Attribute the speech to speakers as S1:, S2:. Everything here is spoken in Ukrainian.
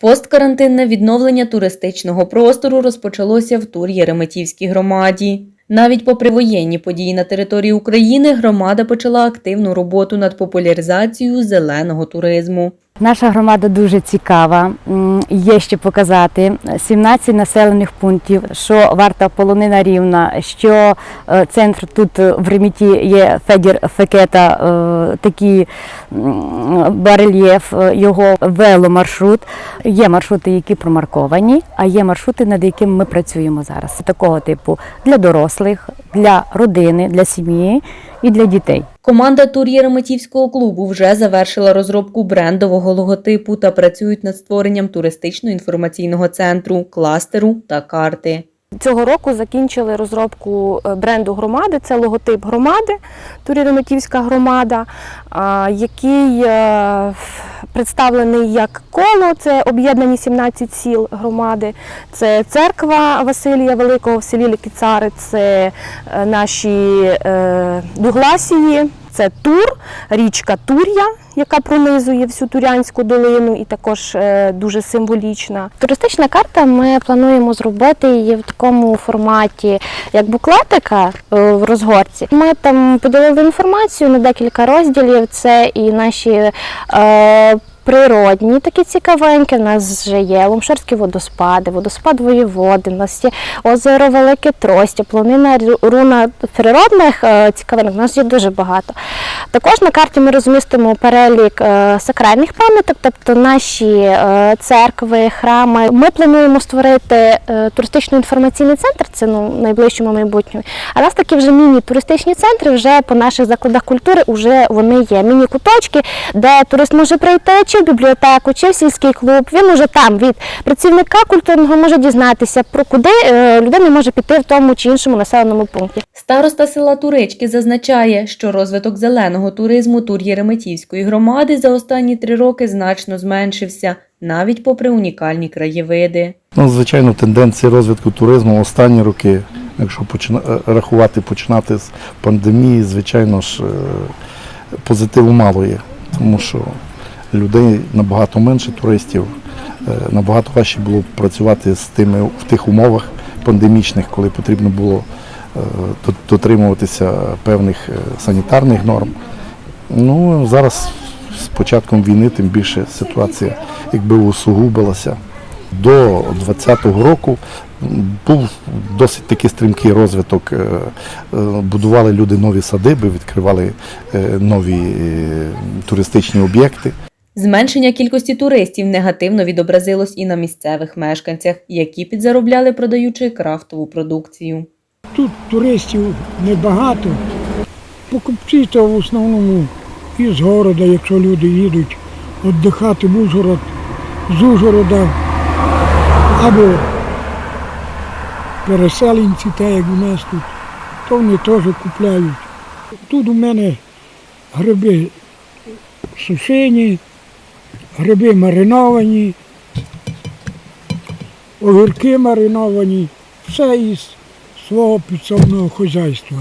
S1: Посткарантинне відновлення туристичного простору розпочалося в тур Єреметівській громаді. Навіть попри воєнні події на території України, громада почала активну роботу над популяризацією зеленого туризму.
S2: Наша громада дуже цікава. Є що показати. 17 населених пунктів, що варта полонина рівна, що е, центр тут е, в Реміті є Федір Фекета, е, такий барельєф, його веломаршрут. Є маршрути, які промарковані, а є маршрути, над якими ми працюємо зараз. Такого типу для дорослих, для родини, для сім'ї і для дітей.
S1: Команда тур Єреметівського клубу вже завершила розробку брендового логотипу та працюють над створенням туристично-інформаційного центру, кластеру та карти.
S3: Цього року закінчили розробку е, бренду громади. Це логотип громади, Туріреметівська громада, а, який е, представлений як коло. Це об'єднані 17 сіл громади. Це церква Василія Великого в селі Лікіцари, це е, наші е, Дугласії, це Тур, річка Тур'я, яка пронизує всю Турянську долину і також е, дуже символічна. Туристична карта ми плануємо зробити її в такому форматі, як буклетика е, в розгорці. Ми там поділили інформацію на декілька розділів. Це і наші. Е, Природні такі цікавенькі. У нас вже є Ломшерські водоспади, водоспад воєводи, у нас є озеро Велике Тростя, планина руна природних е, цікавинок. У нас є дуже багато. Також на карті ми розмістимо перелік е, сакральних пам'яток, тобто наші е, церкви, храми. Ми плануємо створити туристично-інформаційний центр, це ну, найближчому майбутньому. А нас такі вже міні-туристичні центри вже по наших закладах культури вже вони є. Міні-куточки, де турист може прийти чи в бібліотеку, чи в сільський клуб. Він уже там від працівника культурного може дізнатися про куди е, людина може піти в тому чи іншому населеному пункті.
S1: Староста села Турички зазначає, що розвиток зеленого туризму тур Єреметівської громади за останні три роки значно зменшився, навіть попри унікальні краєвиди.
S4: Ну, звичайно, тенденції розвитку туризму останні роки, якщо почина... е, рахувати, починати з пандемії, звичайно ж, е, позитиву мало є, тому що людей набагато менше туристів, е, набагато важче було працювати з тими в тих умовах пандемічних, коли потрібно було е, дотримуватися певних е, санітарних норм. Ну, зараз з початком війни, тим більше ситуація якби усугубилася. До 2020 року був досить такий стрімкий розвиток. Будували люди нові садиби, відкривали нові туристичні об'єкти.
S1: Зменшення кількості туристів негативно відобразилось і на місцевих мешканцях, які підзаробляли, продаючи крафтову продукцію.
S5: Тут туристів небагато. Покупці то в основному із города, якщо люди їдуть віддихати в Ужгород, з Ужгорода або переселенці, так як у нас тут, то вони теж купляють. Тут у мене гриби сушені, гриби мариновані, огірки мариновані, все із свого підсобного хазяйства.